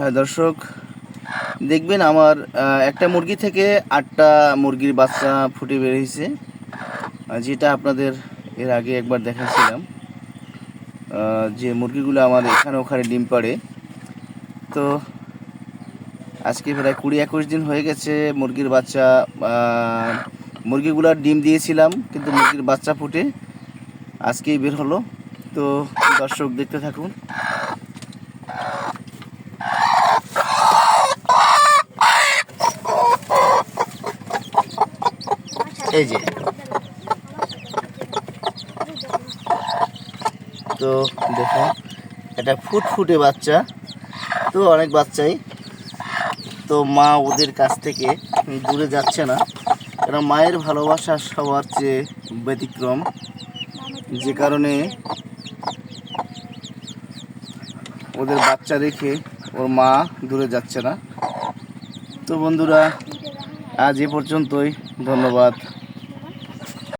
হ্যাঁ দর্শক, দেখবেন আমার একটা মুরগি থেকে আটটা মুরগির বাচ্চা ফুটে বেরিয়েছে যেটা আপনাদের এর আগে একবার দেখাচ্ছিলাম যে মুরগিগুলো আমার এখানে ওখানে ডিম পাড়ে। তো আজকে প্রায় কুড়ি একুশ দিন হয়ে গেছে মুরগির বাচ্চা মুরগিগুলার ডিম দিয়েছিলাম, কিন্তু মুরগির বাচ্চা ফুটে আজকেই বের হলো। তো দর্শক, দেখতে থাকুন। এই যে। তো দেখুন এটা ফুটফুটে বাচ্চা, তো অনেক বাচ্চাই। তো মা ওদের কাছ থেকে দূরে যাচ্ছে না। কারণ মায়ের ভালোবাসা সবার চেয়ে ব্যতিক্রম। যে কারণে ওদের বাচ্চা রেখে ওর মা দূরে যাচ্ছে না। তো বন্ধুরা, আজ এ পর্যন্তই। ধন্যবাদ।